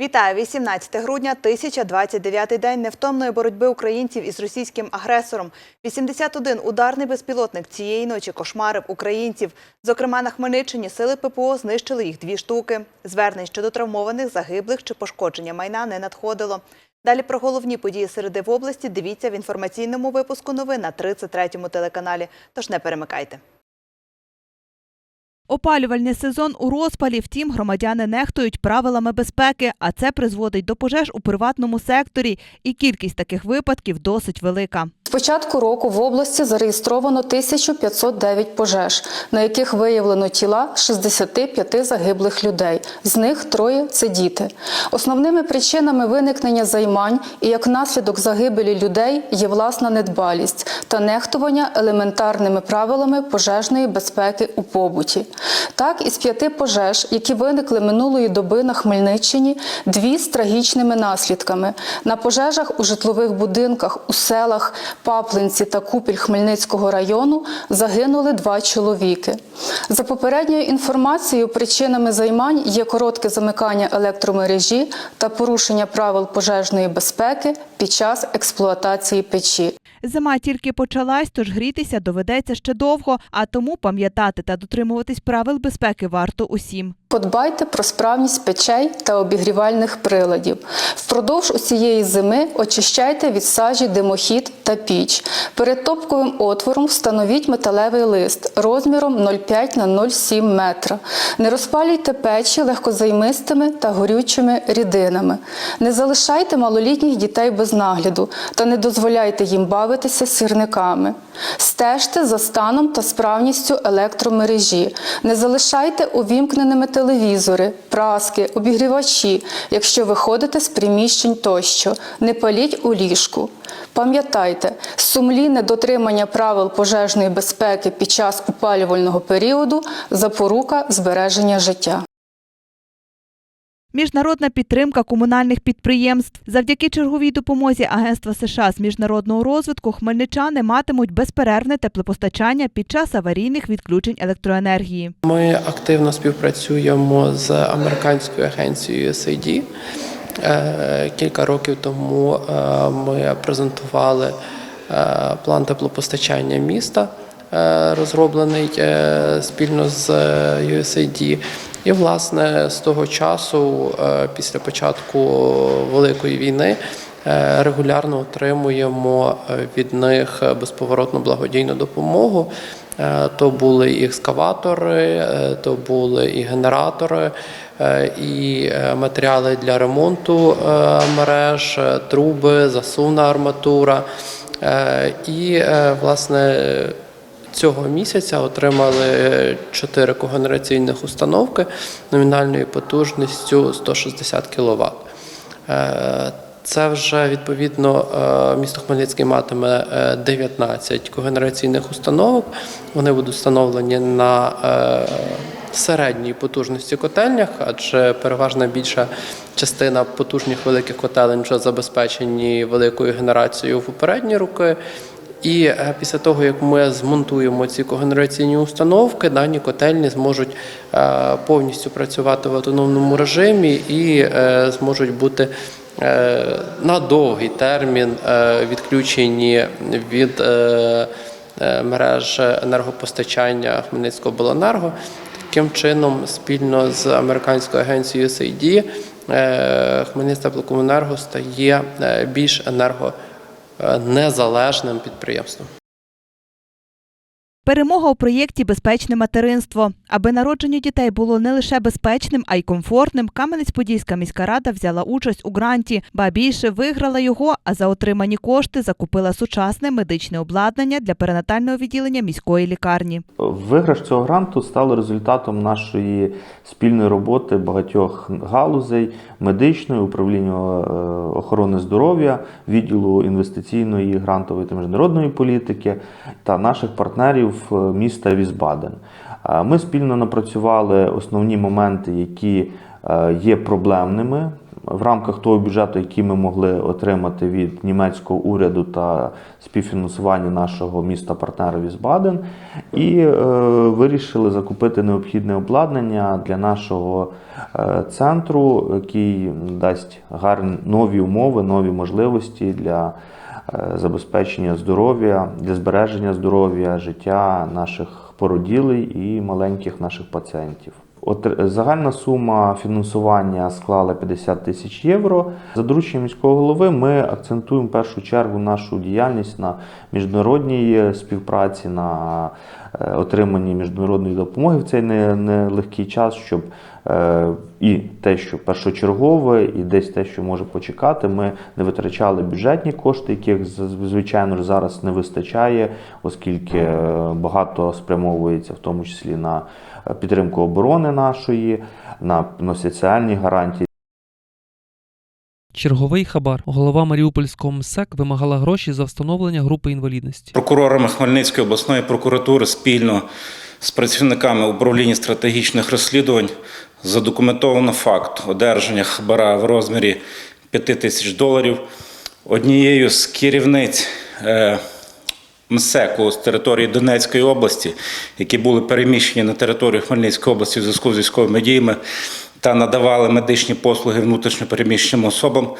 Вітаю 18 грудня, 1029 день невтомної боротьби українців із російським агресором. 81 ударний безпілотник цієї ночі кошмарив українців. Зокрема, на Хмельниччині сили ППО знищили їх дві штуки. Звернень щодо травмованих, загиблих чи пошкодження майна не надходило. Далі про головні події середи в області дивіться в інформаційному випуску новин на 33-му телеканалі. Тож не перемикайте. Опалювальний сезон у розпалі, втім, громадяни нехтують правилами безпеки, а це призводить до пожеж у приватному секторі, і кількість таких випадків досить велика. Початку року в області зареєстровано 1509 пожеж, на яких виявлено тіла 65 загиблих людей. З них троє це діти. Основними причинами виникнення займань і як наслідок загибелі людей є власна недбалість та нехтування елементарними правилами пожежної безпеки у побуті. Так, із п'яти пожеж, які виникли минулої доби на Хмельниччині, дві з трагічними наслідками. На пожежах у житлових будинках у селах Паплинці та Купіль Хмельницького району загинули два чоловіки. За попередньою інформацією, причинами займань є коротке замикання електромережі та порушення правил пожежної безпеки під час експлуатації печі. Зима тільки почалась, тож грітися доведеться ще довго, а тому пам'ятати та дотримуватись правил безпеки варто усім. Подбайте про справність печей та обігрівальних приладів. Впродовж усієї зими очищайте від сажі димохід та піч. Перед топковим отвором встановіть металевий лист розміром 0,5 на 0,7 метра. Не розпалюйте печі легкозаймистими та горючими рідинами. Не залишайте малолітніх дітей без нагляду та не дозволяйте їм бавитися сірниками. Стежте за станом та справністю електромережі. Не залишайте увімкненими телевізори, праски, обігрівачі, якщо виходите з приміщень тощо. Не паліть у ліжку. Пам'ятайте, сумлінне дотримання правил пожежної безпеки під час опалювального періоду запорука збереження життя. Міжнародна підтримка комунальних підприємств. Завдяки черговій допомозі Агентства США з міжнародного розвитку хмельничани матимуть безперервне теплопостачання під час аварійних відключень електроенергії. Ми активно співпрацюємо з американською агенцією USAID. Е, Кілька років тому е, ми презентували е, план теплопостачання міста, розроблений е, спільно з е, USAID. І, власне, з того часу, е, після початку Великої війни, е, регулярно отримуємо е, від них безповоротну благодійну допомогу. Е, То були і екскаватори, е, то були і генератори, е, і е, матеріали для ремонту е, мереж, е, труби, засувна арматура. Е, І, е, власне, цього місяця отримали чотири когенераційних установки номінальною потужністю 160 кВт. Е, Це вже відповідно е, місто Хмельницький матиме е, 19 когенераційних установок. Вони будуть встановлені на е, середній потужності котельнях, адже переважна більша частина потужних великих котелень вже забезпечені великою генерацією в попередні роки. І е, після того, як ми змонтуємо ці когенераційні установки, дані котельні зможуть е, повністю працювати в автономному режимі і е, зможуть бути на довгий термін відключені від мереж енергопостачання Хмельницького обленерго. Таким чином, спільно з американською агенцією USAID, Хмельницьке теплокомунерго стає більш енерго незалежним підприємством. Перемога у проєкті Безпечне материнство. Аби народження дітей було не лише безпечним, а й комфортним. Кам'янець-Подільська міська рада взяла участь у гранті, ба більше виграла його, а за отримані кошти закупила сучасне медичне обладнання для перинатального відділення міської лікарні. Виграш цього гранту стало результатом нашої спільної роботи багатьох галузей медичної, управління е, охорони здоров'я, відділу інвестиційної, грантової та міжнародної політики та наших партнерів е, міста Візбаден. Е, Ми спільно напрацювали основні моменти, які є проблемними в рамках того бюджету, який ми могли отримати від німецького уряду та співфінансування нашого міста партнера Візбаден, і е, вирішили закупити необхідне обладнання для нашого е, центру, який дасть гарні нові умови, нові можливості для е, забезпечення здоров'я, для збереження здоров'я, життя наших породілей і маленьких наших пацієнтів. От е, загальна сума фінансування склала 50 тисяч євро. За дорученням міського голови ми акцентуємо в першу чергу нашу діяльність на міжнародній співпраці, на е, отриманні міжнародної допомоги в цей не- нелегкий час, щоб е, і те, що першочергове, і десь те, що може почекати, ми не витрачали бюджетні кошти, яких звичайно ж зараз не вистачає, оскільки е, багато спрямовується в тому числі на е, підтримку оборони нашої, на, на соціальні гарантії. Черговий хабар. Голова Маріупольського МСЕК вимагала гроші за встановлення групи інвалідності. Прокурорами Хмельницької обласної прокуратури спільно з працівниками управління стратегічних розслідувань задокументовано факт одержання хабара в розмірі 5 тисяч доларів. Однією з керівниць е, МСЕКу з території Донецької області, які були переміщені на територію Хмельницької області в зв'язку з військовими діями та надавали медичні послуги внутрішньо переміщеним особам.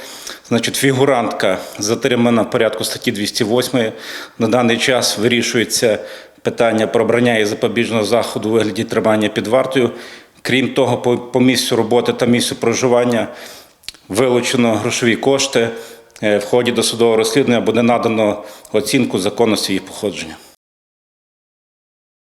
Значить, фігурантка затримана в порядку статті 208. На даний час вирішується питання про обрання і запобіжного заходу у вигляді тримання під вартою. Крім того, по, по місцю роботи та місцю проживання вилучено грошові кошти. Е, В ході досудового розслідування буде надано оцінку законності їх походження.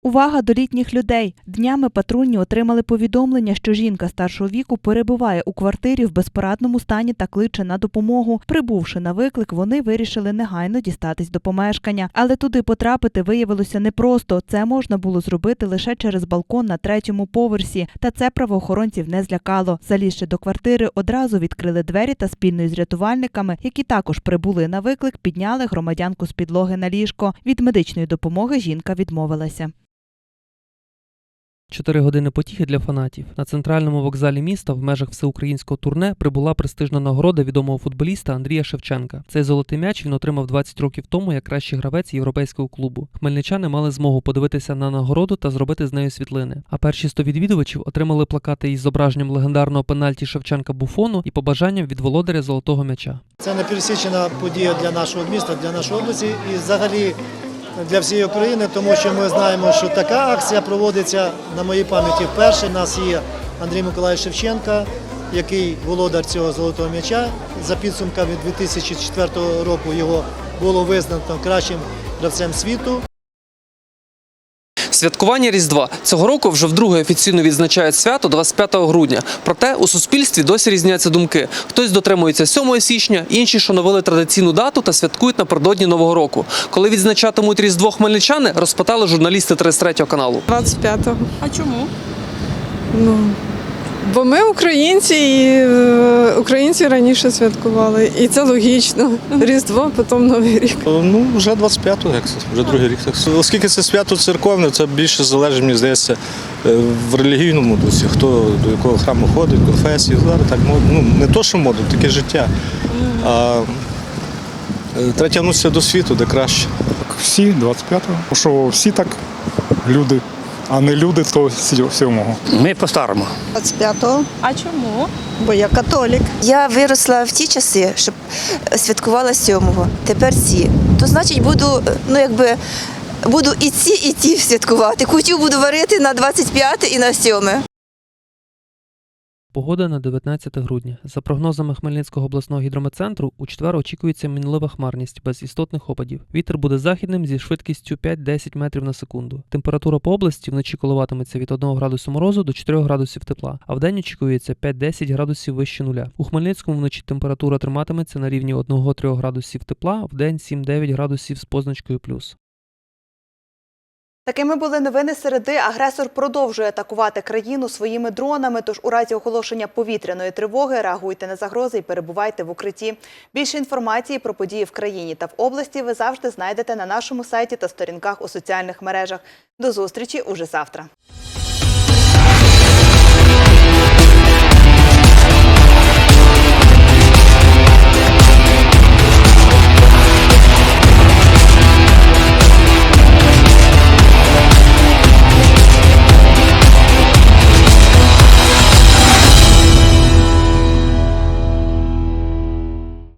Увага до літніх людей. Днями патрульні отримали повідомлення, що жінка старшого віку перебуває у квартирі в безпорадному стані та кличе на допомогу. Прибувши на виклик, вони вирішили негайно дістатись до помешкання. Але туди потрапити виявилося непросто. Це можна було зробити лише через балкон на третьому поверсі. Та це правоохоронців не злякало. Залізши до квартири, одразу відкрили двері та спільно із рятувальниками, які також прибули на виклик, підняли громадянку з підлоги на ліжко. Від медичної допомоги жінка відмовилася. Чотири години потіхи для фанатів. На центральному вокзалі міста в межах всеукраїнського турне прибула престижна нагорода відомого футболіста Андрія Шевченка. Цей золотий м'яч він отримав 20 років тому як кращий гравець європейського клубу. Хмельничани мали змогу подивитися на нагороду та зробити з нею світлини. А перші 100 відвідувачів отримали плакати із зображенням легендарного пенальті Шевченка Буфону і побажанням від володаря золотого м'яча. Це непересічена подія для нашого міста, для нашої області і взагалі для всієї України, тому що ми знаємо, що така акція проводиться на моїй пам'яті вперше. У нас є Андрій Миколаївич Шевченка, який володар цього золотого м'яча. За підсумками 2004 року його було визнано кращим гравцем світу. Святкування Різдва цього року вже вдруге офіційно відзначають свято 25 грудня. Проте у суспільстві досі різняться думки. Хтось дотримується 7 січня, інші шановили традиційну дату та святкують напередодні Нового року. Коли відзначатимуть Різдво хмельничани, розпитали журналісти 33 каналу. 25-го. А чому? Ну, бо ми українці, і е, українці раніше святкували. І це логічно. Різдво, потім Новий рік. Ну, вже 25-го, як це, вже другий рік. Так. Оскільки це свято церковне, це більше залежить, мені здається, е, в релігійному дусі, хто до якого храму ходить, конфесії. Зараз так. Ну, не то, що модно, таке життя. А е, треба до світу, де краще. Всі 25-го. Що всі так люди, а не люди, то 7-го. Ми по-старому. 25-го. А чому? Бо я католік. Я виросла в ті часи, щоб святкувала 7-го. Тепер ці. То значить буду, ну якби. Буду і ці, і ті святкувати. Кутю буду варити на 25 і на 7. Погода на 19 грудня. За прогнозами Хмельницького обласного гідрометцентру, у четвер очікується мінлива хмарність без істотних опадів. Вітер буде західним зі швидкістю 5-10 метрів на секунду. Температура по області вночі коливатиметься від 1 градусу морозу до 4 градусів тепла, а вдень очікується 5-10 градусів вище нуля. У Хмельницькому вночі температура триматиметься на рівні 1-3 градусів тепла, вдень 7-9 градусів з позначкою плюс. Такими були новини середи. Агресор продовжує атакувати країну своїми дронами. Тож у разі оголошення повітряної тривоги реагуйте на загрози і перебувайте в укритті. Більше інформації про події в країні та в області ви завжди знайдете на нашому сайті та сторінках у соціальних мережах. До зустрічі уже завтра.